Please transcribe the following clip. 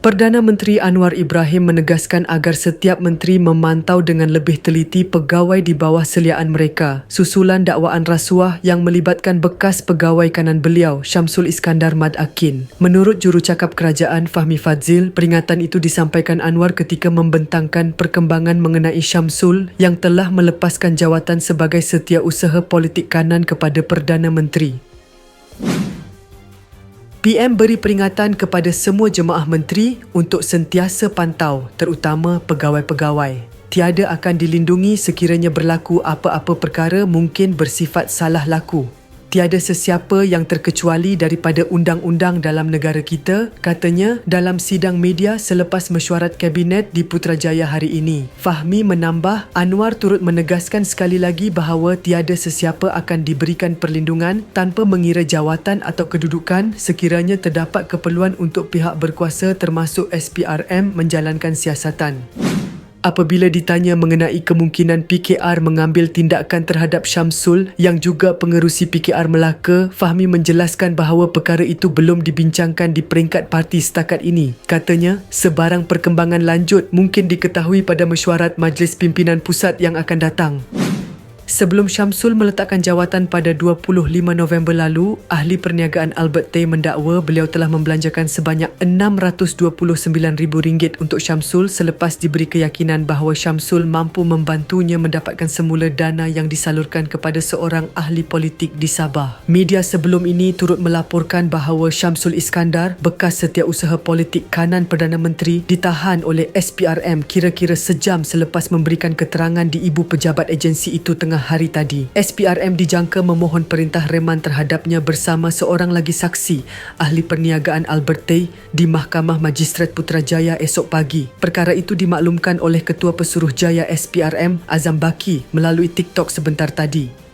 Perdana Menteri Anwar Ibrahim menegaskan agar setiap menteri memantau dengan lebih teliti pegawai di bawah seliaan mereka susulan dakwaan rasuah yang melibatkan bekas pegawai kanan beliau Syamsul Iskandar Mad Akin. Menurut jurucakap kerajaan Fahmi Fadzil, peringatan itu disampaikan Anwar ketika membentangkan perkembangan mengenai Syamsul yang telah melepaskan jawatan sebagai setiausaha politik kanan kepada Perdana Menteri. PM beri peringatan kepada semua jemaah menteri untuk sentiasa pantau terutama pegawai-pegawai. Tiada akan dilindungi sekiranya berlaku apa-apa perkara mungkin bersifat salah laku. Tiada sesiapa yang terkecuali daripada undang-undang dalam negara kita, katanya dalam sidang media selepas mesyuarat kabinet di Putrajaya hari ini. Fahmi menambah, Anwar turut menegaskan sekali lagi bahawa tiada sesiapa akan diberikan perlindungan tanpa mengira jawatan atau kedudukan sekiranya terdapat keperluan untuk pihak berkuasa termasuk SPRM menjalankan siasatan. Apabila ditanya mengenai kemungkinan PKR mengambil tindakan terhadap Syamsul yang juga pengerusi PKR Melaka, Fahmi menjelaskan bahawa perkara itu belum dibincangkan di peringkat parti setakat ini. Katanya, sebarang perkembangan lanjut mungkin diketahui pada mesyuarat Majlis Pimpinan Pusat yang akan datang. Sebelum Syamsul meletakkan jawatan pada 25 November lalu, ahli perniagaan Albert Tay mendakwa beliau telah membelanjakan sebanyak RM629,000 untuk Syamsul selepas diberi keyakinan bahawa Syamsul mampu membantunya mendapatkan semula dana yang disalurkan kepada seorang ahli politik di Sabah. Media sebelum ini turut melaporkan bahawa Syamsul Iskandar, bekas setiausaha politik kanan Perdana Menteri, ditahan oleh SPRM kira-kira sejam selepas memberikan keterangan di ibu pejabat agensi itu tengah hari tadi. SPRM dijangka memohon perintah reman terhadapnya bersama seorang lagi saksi, ahli perniagaan Albert Tay di Mahkamah Magistrat Putrajaya esok pagi. Perkara itu dimaklumkan oleh Ketua Pesuruhjaya SPRM Azam Baki melalui TikTok sebentar tadi.